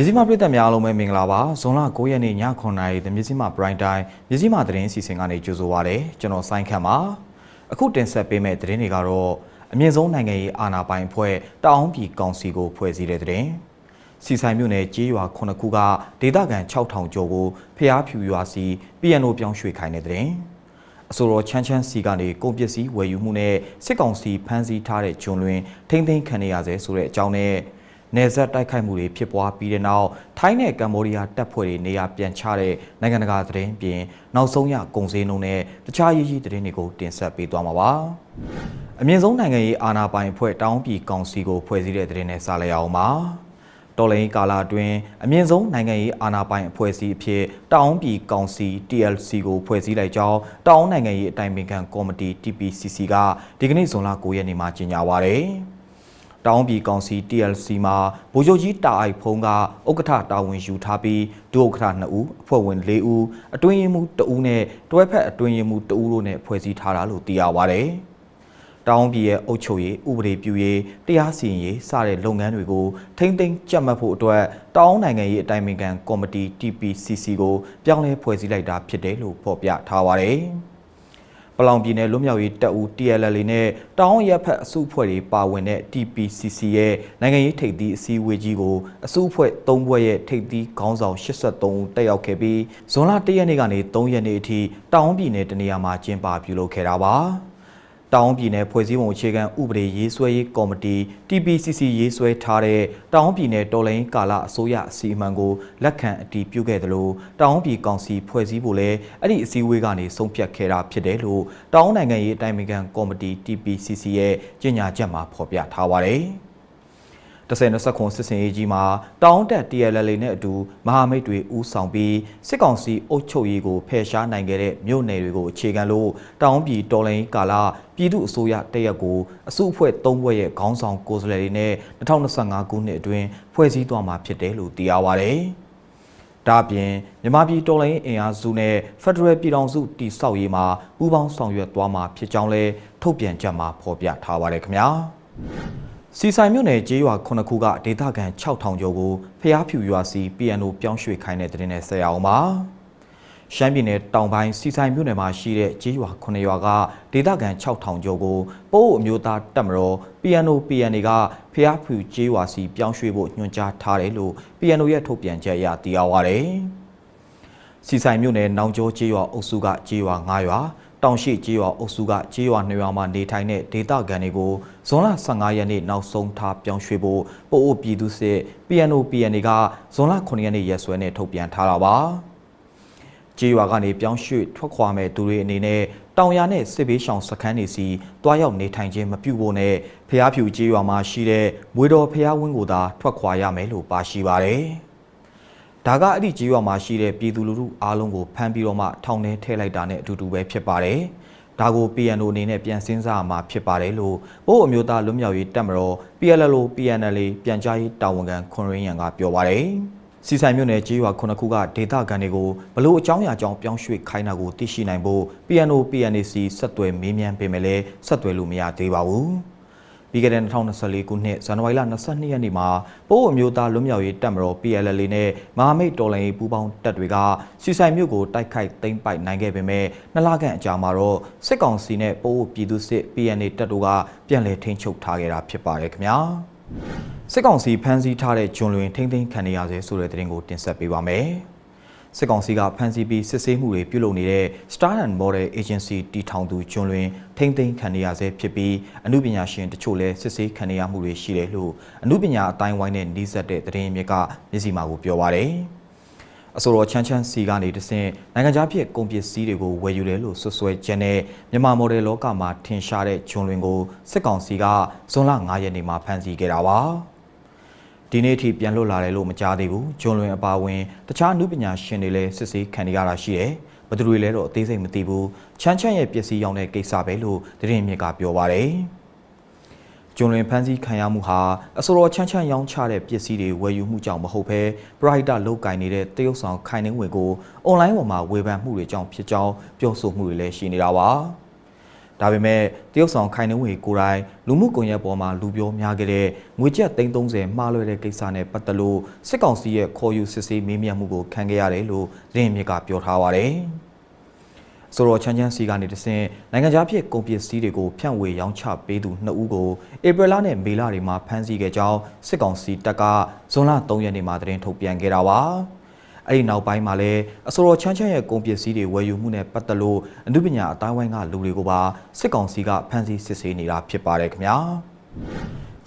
မြစည်းမပြည်သက်များအားလုံးပဲမင်္ဂလာပါဇွန်လ9ရက်နေ့ည9:00နာရီသမြစည်းမ Prime Time မြစည်းမသတင်းစီစဉ်ကနေကြိုဆိုပါရစေကျွန်တော်ဆိုင်းခန့်ပါအခုတင်ဆက်ပေးမယ့်သတင်းတွေကတော့အမြင့်ဆုံးနိုင်ငံရေးအာဏာပိုင်အဖွဲ့တအောင်းပြည်ကောင်စီကိုဖွဲ့စည်းတဲ့သတင်းစီဆိုင်မြို့နယ်ကြေးရွာ9ခုကဒေသခံ6000ကျော်ကိုဖျားဖြူရွာစီ PNO ပြောင်းရွှေ့ခိုင်းတဲ့သတင်းအဆိုတော်ချမ်းချမ်းစီကနေကုန်ပစ္စည်းဝယ်ယူမှုနဲ့စစ်ကောင်စီဖမ်းဆီးထားတဲ့ဂျွန်လွင်ထိမ့်သိမ်းခံနေရဆဲဆိုတဲ့အကြောင်းနဲ့ နေဆက်တိုက်ခိုက်မှုတွေဖြစ်ပွားပြီးတဲ့နောက်ထိုင်းနဲ့ကမ္ဘောဒီးယားတပ်ဖွဲ့တွေနေရာပြန်ချတဲ့နိုင်ငံတကာသတင်းပြင်နောက်ဆုံးရကုန်စည်နှုန်းနဲ့တခြားရေးကြီးသတင်းတွေကိုတင်ဆက်ပေးသွားမှာပါအမြင့်ဆုံးနိုင်ငံရေးအာဏာပိုင်အဖွဲ့တောင်းပြည်ကောင်စီကိုဖွဲ့စည်းတဲ့သတင်းနဲ့စလိုက်အောင်ပါတော်လိုင်းကာလာအတွင်းအမြင့်ဆုံးနိုင်ငံရေးအာဏာပိုင်အဖွဲ့အစည်းအဖြစ်တောင်းပြည်ကောင်စီ TLC ကိုဖွဲ့စည်းလိုက်ကြောင်းတောင်းနိုင်ငံရေးအတိုင်ပင်ခံကော်မတီ TPCC ကဒီကနေ့ဇွန်လ9ရက်နေ့မှာကြေညာပါရယ်။ တောင်းပြည်ကောင်စီ TLC မှာဗိုလ်ချုပ်ကြီးတာအိုက်ဖုံးကဥက္ကဋ္ဌတာဝန်ယူထားပြီးဒုဥက္ကဋ္ဌ2ဦးအဖွဲ့ဝင်4ဦးအတွင်းရင်မှု2ဦးနဲ့တွဲဖက်အတွင်းရင်မှု2ဦးတို့နဲ့ဖွဲ့စည်းထားတာလို့သိရပါရယ်။တောင်းပြည်ရဲ့အုပ်ချုပ်ရေးဥပဒေပြုရေးတရားစီရင်ရေးစတဲ့လုပ်ငန်းတွေကိုထိမ့်သိမ်းကြက်မှတ်ဖို့အတွက်တောင်းနိုင်ငံရေးအတိုင်ပင်ခံကော်မတီ TPCC ကိုပြောင်းလဲဖွဲ့စည်းလိုက်တာဖြစ်တယ်လို့ဖော်ပြထားပါတယ်။ ပလောင်ပြည်နယ်လွတ်မြောက်ရေးတပ်ဦး TLL နဲ့တောင်းရက်ဖက်အစုအဖွဲ့တွေပါဝင်တဲ့ TPCC ရဲ့နိုင်ငံရေးထိပ်သီးအစည်းအဝေးကြီးကိုအစုအဖွဲ့၃ဘွဲ့ရဲ့ထိပ်သီးခေါင်းဆောင်83ဦးတက်ရောက်ခဲ့ပြီးဇွန်လ၁ရက်နေ့ကနေ3ရက်နေ့အထိတောင်းပြည်နယ်တနေရာမှာကျင်းပပြုလုပ်ခဲ့တာပါ။ တောင်ပြည်နယ်ဖွဲ့စည်းပုံအခြေခံဥပဒေရေးဆွဲရေးကော်မတီ TPCC ရေးဆွဲထားတဲ့တောင်ပြည်နယ်တော်လိုင်းကာလအစိုးရအစီအမံကိုလက်ခံအတည်ပြုခဲ့သလိုတောင်ပြည်ကောင်စီဖွဲ့စည်းဖို့လည်းအဲ့ဒီအစည်းအဝေးကနေဆုံးဖြတ်ခဲ့တာဖြစ်တယ်လို့တောင်နိုင်ငံရေးအတိုင်းအမြံကော်မတီ TPCC ရဲ့ကြေညာချက်မှာဖော်ပြထားပါတယ်။ 10-20ခုစစ်စင်ရေးကြီးမှာတောင်းတက် TLL နဲ့အတူမဟာမိတ်တွေဦးဆောင်ပြီးစစ်ကောင်စီအုပ်ချုပ်ရေးကိုဖယ်ရှားနိုင်ခဲ့တဲ့မြို့နယ်တွေကိုအခြေခံလို့တောင်းပြည်တော်လိုင်းကာလပြည်သူအစိုးရတရက်ကိုအစုအဖွဲ့၃ဘွဲ့ရဲ့ခေါင်းဆောင်ကိုယ်စားလှယ်တွေနဲ့2025ခုနှစ်အတွင်းဖွဲ့စည်းသွားမှာဖြစ်တယ်လို့သိရပါဗျ။ဒါပြင်မြန်မာပြည်တော်လိုင်းအင်အားစုနဲ့ဖက်ဒရယ်ပြည်ထောင်စုတည်ဆောက်ရေးမှာပူးပေါင်းဆောင်ရွက်သွားမှာဖြစ်ကြောင်းလဲထုတ်ပြန်ကြမှာဖော်ပြထားပါတယ်ခင်ဗျာ။ စီဆိုင်မြို့နယ်ကျေးရွာ9ခုကဒေသခံ6000ကျော်ကိုဖျားဖြူရွာစီ PNO ပြောင်းရွှေ့ခိုင်းတဲ့တဲ့နဲ့ဆက်ရအောင်ပါရှမ်းပြည်နယ်တောင်ပိုင်းစီဆိုင်မြို့နယ်မှာရှိတဲ့ကျေးရွာ9ရွာကဒေသခံ6000ကျော်ကိုပိုးအမျိုးသားတပ်မတော် PNO PNA ကဖျားဖြူကျေးရွာစီပြောင်းရွှေ့ဖို့ညွှန်ကြားထားတယ်လို့ PNO ရဲ့ထုတ်ပြန်ချက်အရသိရပါဗျ။စီဆိုင်မြို့နယ်နောင်ကျော်ကျေးရွာအုပ်စုကကျေးရွာ9ရွာ တောင်ရှိကျေးရွာအုပ်စုကကျေးရွာနှစ်ရွာမှာနေထိုင်တဲ့ဒေသခံတွေကိုဇွန်လ15ရက်နေ့နောက်ဆုံးထားပြောင်းရွှေ့ဖို့ပို့အိုပြည်သူစစ် PNO PNA ကဇွန်လ9ရက်နေ့ရက်စွဲနဲ့ထုတ်ပြန်ထားတာပါကျေးရွာကနေပြောင်းရွှေ့ထွက်ခွာမဲ့သူတွေအနေနဲ့တောင်ရနဲ့စစ်ဘေးရှောင်စခန်းတွေစီတွားရောက်နေထိုင်ခြင်းမပြုဖို့နဲ့ဖျားဖြူကျေးရွာမှာရှိတဲ့မွေတော်ဖျားဝင်းကိုသာထွက်ခွာရမယ်လို့ပါရှိပါတယ်။ ဒါကအဲ့ဒီကြီးရွာမှာရှိတဲ့ပြည်သူလူထုအားလုံးကိုဖမ်းပြီးတော့မှထောင်ထဲထည့်လိုက်တာနဲ့အတူတူပဲဖြစ်ပါတယ်။ဒါကို PNO အနေနဲ့ပြန်စဉ်းစားမှာဖြစ်ပါတယ်လို့ဘို့အမျိုးသားလွတ်မြောက်ရေးတပ်မတော် PLLO PNL ပြန်ကြားရေးတာဝန်ခံခွန်ရင်းရန်ကပြောပါတယ်။စီဆိုင်မြို့နယ်ကြီးရွာခုနှစ်ခုကဒေသခံတွေကိုဘလို့အကြောင်းအရာကြောင့်ပြောင်းရွှေ့ခိုင်းတာကိုသိရှိနိုင်ဖို့ PNO PNAC ဆက်သွယ်မေးမြန်းပေးမယ်လဲဆက်သွယ်လို့မရသေးပါဘူး။ ပြီးခဲ့တဲ့2024ခုနှစ်ဇန်နဝါရီလ22ရက်နေ့မှာပိုးအမျိုးသားလွတ်မြောက်ရေးတပ်မတော် PLL နဲ့မဟာမိတ်တော်လှန်ရေးပူးပေါင်းတပ်တွေကစီဆိုင်မြို့ကိုတိုက်ခိုက်သိမ်းပိုက်နိုင်ခဲ့ပေမဲ့နှစ်လခန့်အကြာမှာတော့စစ်ကောင်စီနဲ့ပိုးပြည်သူစစ် PNA တပ်တို့ကပြန်လည်ထိန်းချုပ်ထားခဲ့တာဖြစ်ပါတယ်ခင်ဗျာစစ်ကောင်စီဖမ်းဆီးထားတဲ့ဂျွန်လွင်ထိမ့်သိမ်းခံနေရဆဲဆိုတဲ့သတင်းကိုတင်ဆက်ပေးပါမယ်။ စစ်ကောင်စီကဖမ်းဆီးပြီးစစ်ဆေးမှုတွေပြုလုပ်နေတဲ့ Star and Model Agency တီထောင်သူကျွန်းလွင်ထိမ့်သိမ်းခံနေရဆဲဖြစ်ပြီးအမှုပညာရှင်တချို့လည်းစစ်ဆေးခံနေရမှုတွေရှိတယ်လို့အမှုပညာအတိုင်းဝိုင်းနဲ့နှီးစပ်တဲ့သတင်းမြစ်ကမျက်စိမှာကိုပြောပါရယ်အဆိုတော်ချမ်းချမ်းစီကနေတဆင့်နိုင်ငံခြားဖြစ်ကုန်ပစ္စည်းတွေကိုဝယ်ယူတယ်လို့ဆွဆွဲချက်နဲ့မြန်မာမော်ဒယ်လောကမှာထင်ရှားတဲ့ဂျွန်လွင်ကိုစစ်ကောင်စီကဇွန်လ9ရက်နေ့မှာဖမ်းဆီးခဲ့တာပါ။ ဒီနေ့ထိပြန်လွတ်လာတယ်လို့မကြားသေးဘူးဂျွန်လွင်အပါဝင်တခြားနုပညာရှင်တွေလည်းစစ်ဆေးခံနေရတာရှိတယ်ဘသူတွေလည်းတော့အသေးစိတ်မသိဘူးချမ်းချမ်းရဲ့ပစ္စည်းရောင်းတဲ့ကိစ္စပဲလို့သတင်းမြစ်ကပြောပါတယ်ဂျွန်လွင်ဖန်စီခံရမှုဟာအစောတော်ချမ်းချမ်းရောင်းချတဲ့ပစ္စည်းတွေဝယ်ယူမှုကြောင့်မဟုတ်ဘဲပရိုက်တာလုတ်ကင်နေတဲ့တရုတ်ဆောင်ခိုင်နှင်းဝင်ကိုအွန်လိုင်းပေါ်မှာဝေဖန်မှုတွေကြောင့်ဖြစ်ကြောင်းပြောဆိုမှုတွေလည်းရှိနေတာပါ။ ဒါပေမဲ့တရုတ်ဆောင်ခိုင်နှုံးဝေကိုယ်တိုင်လူမှုကွန်ရက်ပေါ်မှာလူပြောများခဲ့တဲ့ငွေကျပ်330မှားလွှဲတဲ့ကိစ္စနဲ့ပတ်သက်လို့စစ်ကောင်စီရဲ့ခေါ်ယူစစ်ဆေးမေးမြန်းမှုကိုခံခဲ့ရတယ်လို့သတင်းမြစ်ကပြောထားပါတယ်။ဆိုတော့ချမ်းချမ်းစီကနေတဆင့်နိုင်ငံခြားဖြစ်ကုန်ပစ္စည်းတွေကိုဖြန့်ဝေရောင်းချပေးသူနှစ်ဦးကိုဧပြီလနဲ့မေလတွေမှာဖမ်းဆီးခဲ့ကြောင်းစစ်ကောင်စီတပ်ကဇွန်လ3ရက်နေ့မှာသတင်းထုတ်ပြန်ခဲ့တာပါ။ အဲ့ဒီနောက်ပိုင်းမှာလည်းအစောတော်ချမ်းချမ်းရဲ့ကုန်ပစ္စည်းတွေဝယ်ယူမှုနဲ့ပတ်သက်လို့အမှုပညာအတိုင်းဝိုင်းကလူတွေကိုပါစစ်ကောင်စီကဖမ်းဆီးစစ်ဆေးနေတာဖြစ်ပါတယ်ခင်ဗျာ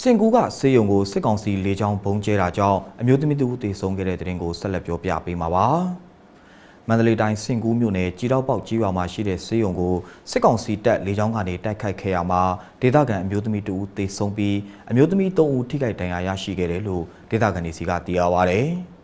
စင်ကူကစေယုံကိုစစ်ကောင်စီလေကြောင်းဘုံကျဲတာကြောင့်အမျိုးသမီးတူတေဆုံးခဲ့တဲ့တဲ့ရင်ကိုဆက်လက်ပြောပြပေးမှာပါမန္တလေးတိုင်းစင်ကူးမြို့နယ်ကြီးတော့ပေါက်ကြီးရွာမှာရှိတဲ့စေယုံကိုစစ်ကောင်စီတပ်လေကြောင်းကနေတိုက်ခိုက်ခဲ့ရမှာဒေသခံအမျိုးသမီးတူတေဆုံးပြီးအမျိုးသမီး၃ဦးထိခိုက်ဒဏ်ရာရရှိခဲ့တယ်လို့ဒေသခံတွေစီကသိရပါဗျ။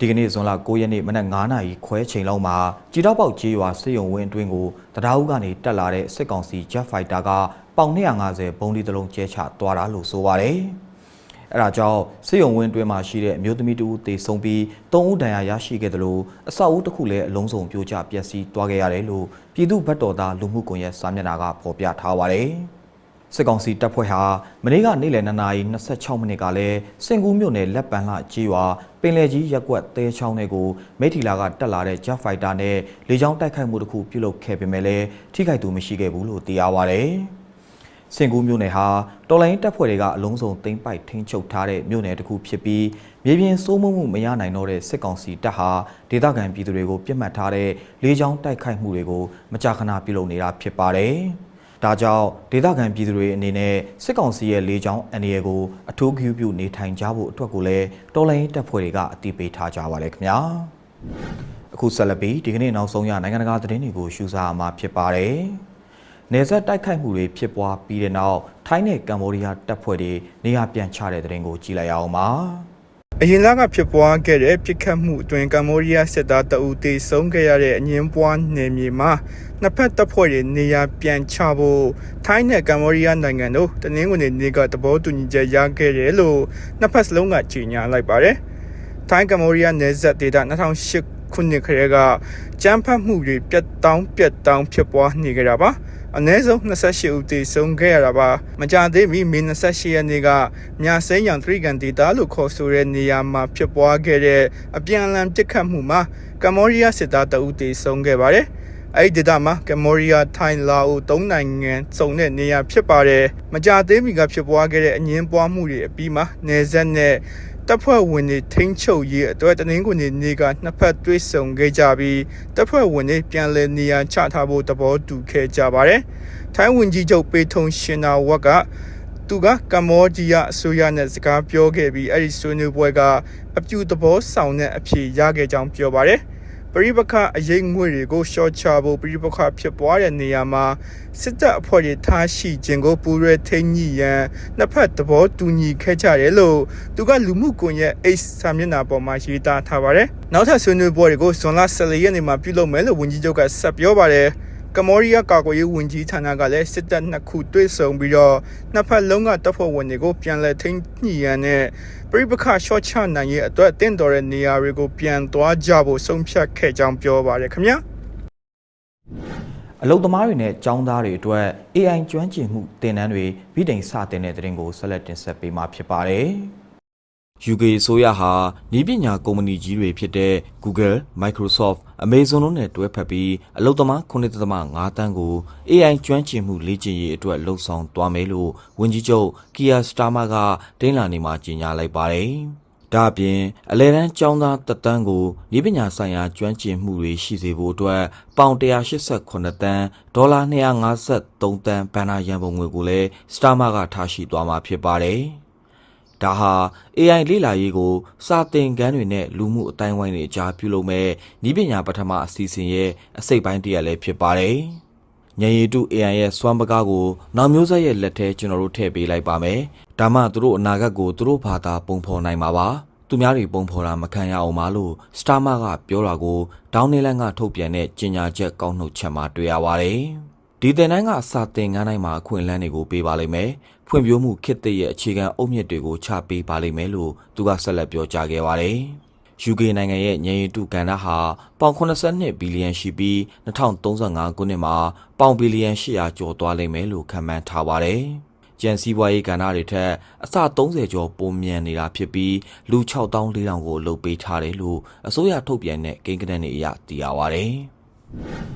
ဒီကနေ့ဇွန်လ9ရက်နေ့မနက်9:00နာရီခွဲချိန်လောက်မှာကြည်တော့ပေါက်ကြီးရွာစစ်ရုံဝင်းအတွင်းကိုတရားဥကနေတက်လာတဲ့စစ်ကောင်စီ Jet Fighter ကပေါင်250ဘုံဒီတလုံးကျဲချသွားတာလို့ဆိုပါတယ်။အဲဒါကြောင့်စစ်ရုံဝင်းအတွင်းမှာရှိတဲ့အမျိုးသမီးတူတေဆုံးပြီး3ဦးဒဏ်ရာရရှိခဲ့တယ်လို့အဆောက်အဦတစ်ခုလည်းအလုံးစုံပြိုကျပျက်စီးသွားခဲ့ရတယ်လို့ပြည်သူ့ဘက်တော်သားလူမှုကွန်ရက်စာမျက်နှာကဖော်ပြထားပါတယ်။ စစ်ကောင်စီတပ်ဖွဲ့ဟာမနေ့ကနေ့လယ်2နာရီ26မိနစ်ကလည်းစင်ကူးမြို့နယ်လက်ပံလှကြီးရွာပင်လယ်ကြီးရက်ကွက်တဲချောင်းတွေကိုမိထီလာကတက်လာတဲ့ Jet Fighter နဲ့လေကြောင်းတိုက်ခိုက်မှုတစ်ခုပြုလုပ်ခဲ့ပေမဲ့လည်းထိခိုက်သူမရှိခဲ့ဘူးလို့သိရပါဗျ။စင်ကူးမြို့နယ်ဟာတော်လိုင်းတပ်ဖွဲ့တွေကအလုံးစုံသိမ်းပိုက်ထိန်းချုပ်ထားတဲ့မြို့နယ်တစ်ခုဖြစ်ပြီးမြေပြင်စိုးမိုးမှုမရနိုင်တော့တဲ့စစ်ကောင်စီတပ်ဟာဒေသခံပြည်သူတွေကိုပြစ်မှတ်ထားတဲ့လေကြောင်းတိုက်ခိုက်မှုတွေကိုမကြာခဏပြုလုပ်နေတာဖြစ်ပါတယ်။ ဒါကြောင့်ဒေသခံပြည်သူတွေအနေနဲ့စစ်ကောင်စီရဲ့လေကြောင်းအန္တရာယ်ကိုအထူးဂရုပြုနေထိုင်ကြဖို့အတွက်ကိုလည်းတော်လိုင်းတပ်ဖွဲ့တွေကအတိပေးထားကြပါလေခင်ဗျာအခုဆက်လက်ပြီးဒီကနေ့နောက်ဆုံးရနိုင်ငံတကာသတင်းတွေကိုရှုစားမှာဖြစ်ပါတယ်နေဆက်တိုက်ခိုက်မှုတွေဖြစ်ပွားပြီးတဲ့နောက်ထိုင်းနဲ့ကမ္ဘောဒီးယားတပ်ဖွဲ့တွေနေရာပြန်ချတဲ့သတင်းကိုကြည့်လိုက်အောင်ပါ အရင်လကဖြစ်ပွားခဲ့တဲ့ပြစ်ခတ်မှုအတွင်းကမ္ဘောဒီးယားစစ်သားတအူတေဆုံးခဲ့ရတဲ့အငင်းပွားနယ်မြေမှာနှစ်ဖက်တပ်ဖွဲ့တွေနေရာပြန်ချဖို့ထိုင်းနဲ့ကမ္ဘောဒီးယားနိုင်ငံတို့တနင်္ဂနွေနေ့ကသဘောတူညီချက်ရခဲ့တယ်လို့နှစ်ဖက်စလုံးကကြေညာလိုက်ပါတယ်။ထိုင်းကမ္ဘောဒီးယားနယ်စပ်ဒေသ2008ခုနှစ်ခရဲကကြမ်းဖက်မှုတွေပြတ်တောင်းပြတ်တောင်းဖြစ်ပွားနေကြတာပါ။ အနည်းဆုံး28ဦးသေဆုံးခဲ့ရတာပါမကြသေးမီမေ28ရက်နေ့ကမြစိမ်းရံသရိကန်ဒေတာလို့ခေါ်ဆိုတဲ့နေရာမှာဖြစ်ပွားခဲ့တဲ့အပြန်အလှန်ပစ်ခတ်မှုမှာကမ္ဘောဒီးယားစစ်သားတအုပ်သေဆုံးခဲ့ပါတယ်အဲ့ဒီဒေသမှာကမ္ဘောဒီးယားထိုင်းလာအိုသုံးနိုင်ငံစုံတဲ့နေရာဖြစ်ပါတယ်မကြသေးမီကဖြစ်ပွားခဲ့တဲ့အငင်းပွားမှုတွေအပြီးမှာနေဆက်နဲ့ တပ်ဖွဲ့ဝင်တွေထိန်းချုပ်ရေးအတွက်တနင်္ဂနွေနေ့ကနှစ်ဖက်တွေ့ဆုံခဲ့ကြပြီးတပ်ဖွဲ့ဝင်တွေပြန်လည်နေရာချထားဖို့သဘောတူခဲ့ကြပါတယ်။ထိုင်းဝန်ကြီးချုပ်ပေထုံရှင်နာဝက်ကသူကကမ္ဘောဒီးယားအစိုးရနဲ့စကားပြောခဲ့ပြီးအဲ့ဒီဆွေးနွေးပွဲကအပြူသဘောဆောင်တဲ့အဖြေရခဲ့ကြောင်းပြောပါတယ်။ပ ရိပခအရေးငွေတွေကိုရှော့ချဖို့ပရိပခဖြစ်ပွားတဲ့နေရာမှာစစ်တပ်အဖွဲ့တွေထားရှိခြင်းကိုပူရဲထိန်ညိရန်နှစ်ဖက်သဘောတူညီခဲ့ကြတယ်လို့သူကလူမှုကွန်ရက် X စာမျက်နှာပေါ်မှာရေးသားထားပါတယ်။နောက်ထပ်ဆွေးနွေးပွဲတွေကိုဇွန်လ14ရက်နေ့မှာပြုလုပ်မယ်လို့ဝန်ကြီးချုပ်ကဆက်ပြောပါတယ်။ ကမောရီးယားကာကွယ်ရေးဝန်ကြီးဌာနကလည်းစစ်တပ်နှစ်ခုတွေ့ဆုံပြီးတော့နှစ်ဖက်လုံးကတပ်ဖွဲ့ဝင်တွေကိုပြန်လည်ထိန်းညှိရန်နဲ့ပြိပခရှော့ချနိုင်ရေးအတွက်တင့်တော်တဲ့နေရာတွေကိုပြန်သွားကြဖို့ဆုံးဖြတ်ခဲ့ကြောင်းပြောပါတယ်ခင်ဗျာအလုသမားတွေနဲ့ចောင်းသားတွေအတွက် AI ကျွမ်းကျင်မှုသင်တန်းတွေဗီဒိန်စတင်တဲ့တဲ့ရင်ကိုဆက်လက်တင်ဆက်ပေးမှာဖြစ်ပါတယ်။ UK အစိုးရဟာဤပညာကုမ္ပဏီကြီးတွေဖြစ်တဲ့ Google, Microsoft, Amazon တို့နဲ့တွဲဖက်ပြီးအလုပ်သမား9.5တန်းကို AI ကျွမ်းကျင်မှုလေ့ကျင့်ရေးအတွက်လှုံ့ဆော်သွားမယ်လို့ဝန်ကြီးချုပ် Keir Starmer ကတင်းလာနေမှာကြေညာလိုက်ပါတယ်။ဒါ့အပြင်အလဲတန်းကျောင်းသားတန်းကိုဤပညာဆိုင်ရာကျွမ်းကျင်မှုတွေရှိစေဖို့အတွက်ပေါင်188တန်းဒေါ်လာ253တန်းဘဏ္ဍာရန်ပုံငွေကိုလည်း Starmer ကထားရှိသွားမှာဖြစ်ပါတယ်။ ဒါဟာ AI လေ့လာရေးကို စာသင်ခန်းတွေနဲ့လူမှုအတိုင်းဝိုင်းတွေအကြားပြုလုပ်မဲ့ဤပညာပထမအစီအစဉ်ရဲ့အစိတ်ပိုင်းတစ်ရပ်လည်းဖြစ်ပါတယ်။ညရည်တု AI ရဲ့စွမ်းပကားကိုနောက်မျိုးဆက်ရဲ့လက်ထဲကျွန်တော်တို့ထည့်ပေးလိုက်ပါမယ်။ဒါမှသူတို့အနာဂတ်ကိုသူတို့ဘာသာပုံဖော်နိုင်မှာပါ။သူများတွေပုံဖော်တာမခံရအောင်ပါလို့စတာမာကပြောတာကိုဒေါင်းနေလန်ကထုတ်ပြန်တဲ့ကြေညာချက်ကောက်နှုတ်ချက်မှာတွေ့ရပါတယ်။ ဒီတင်တန်းကစာသင်ခန်းတိုင်းမှာအခွင့်အလမ်းတွေကိုပေးပါလိမ့်မယ်ဖွံ့ဖြိုးမှုခေတ်သစ်ရဲ့အခြေခံအုတ်မြစ်တွေကိုချပေးပါလိမ့်မယ်လို့သူကဆက်လက်ပြောကြားခဲ့ပါတယ်။ UK နိုင်ငံရဲ့ညင်ရီတုကဏ္ဍဟာပေါင်82ဘီလီယံရှိပြီး2035ခုနှစ်မှာပေါင်ဘီလီယံ800ကျော်သွားလိမ့်မယ်လို့ခန့်မှန်းထားပါတယ်။ကြံစည်ပွားရေးကဏ္ဍတွေထက်အစ30ကျော်ပိုမြန်နေတာဖြစ်ပြီးလူ6400ကိုလှုပ်ပေးထားတယ်လို့အစိုးရထုတ်ပြန်တဲ့ကိန်းဂဏန်းတွေအရသိရပါတယ်။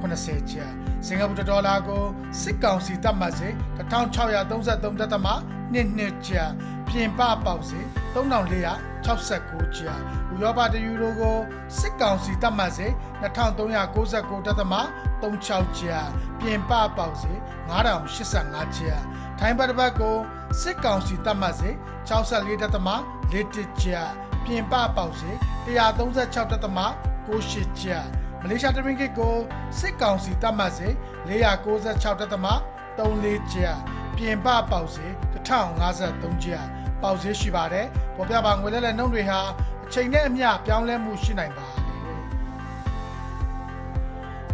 4480ကျပ်စင်ကာပူဒေါ်လာကိုစစ်ကောင်စီသတ်မှတ်စေ1633.22ကျပ်ပြင်ပပေါက်စေ3469ကျပ်ဥရောပတယူရိုကိုစစ်ကောင်စီသတ်မှတ်စေ2399.36ကျပ်ပြင်ပပေါက်စေ9085ကျပ်ထိုင်းဘတ်တစ်ပတ်ကိုစစ်ကောင်စီသတ်မှတ်စေ64.41ကျပ်ပြင်ပပေါက်စေ136.98ကျပ် မလေးရှားတမင်ကစ်ကိုစစ်ကောင်စီသတ်မှတ်စေ496.34ကျပ်ပြင်ပပေါက်စေ1053ကျပ်ပေါက်စေရှိပါတယ်ပေါ်ပြပါငွေလဲလဲနှုန်းတွေဟာအချိန်နဲ့အမျှပြောင်းလဲမှုရှိနိုင်ပါတယ်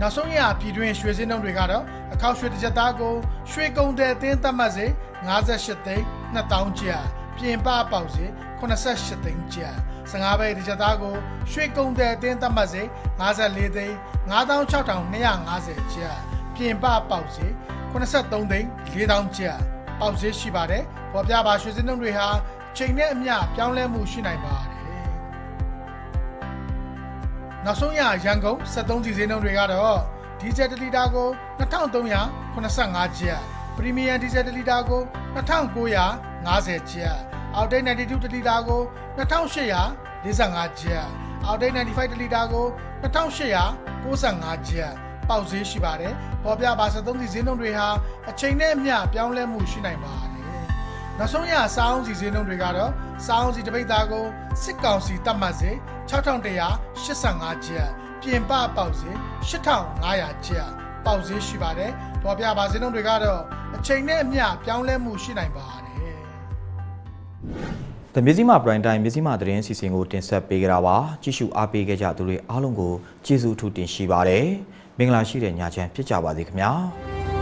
နောက်ဆုံးရပြည်တွင်းရွှေစင်းနှုန်းတွေကတော့အခောက်ရွှေတစ်ချက်သားကိုရွှေကုံတဲ့အသင်းသတ်မှတ်စေ58သိန်း2000ကျပ်ပြင်ပပေါက်စေ 88သိန်းကျပ်15ဘိတ်တစ်ချက်သားကိုရွှေကုံတဲ့အသင်းသတ်မှတ်စေ54သိန်း96,250ကျပ်ပြင်ပပေါက်စေ83သိန်း4000ကျပ်ပေါက်စေရှိပါတယ်ပေါ်ပြပါရွှေစင်းနှုန်းတွေဟာချိန်နဲ့အမျှပြောင်းလဲမှုရှိနိုင်ပါတယ်နောက်ဆုံးရရန်ကုန်73စီဈေးနှုန်းတွေကတော့ဒီဇယ်1လီတာကို2385ကျပ်ပရီမီယံဒီဇယ်1လီတာကို2950ကျပ် အောက်တိတ်92တလီတာကို2845ကျပ်အောက်တိတ်95တလီတာကို2895ကျပ်ပေါက်ဈေးရှိပါတယ်ပေါ်ပြပါ73စီဈေးနှုန်းတွေဟာအချိန်နဲ့အမျှပြောင်းလဲမှုရှိနိုင်ပါတယ်နောက်ဆုံးရစောင်းစီဈေးနှုန်းတွေကတော့စောင်းစီတစ်ပိတ်သားကိုစစ်ကောင်စီတတ်မှတ်စေ6185ကျပ်ပြင်ပပေါက်စေ8500ကျပ်ပေါက်ဈေးရှိပါတယ်။ပေါ်ပြပါဈေးနှုန်းတွေကတော့အချိန်နဲ့အမျှပြောင်းလဲမှုရှိနိုင်ပါတယ်။။ တမြစည်းမ prime time မြစည်းမသတင်းစီစဉ်ကိုတင်ဆက်ပေးကြတာပါ။ကြည့်ရှုအားပေးခဲ့ကြသူတွေအားလုံးကိုကျေးဇူးအထူးတင်ရှိပါတယ်။မင်္ဂလာရှိတဲ့ညချမ်းဖြစ်ကြပါစေခင်ဗျာ။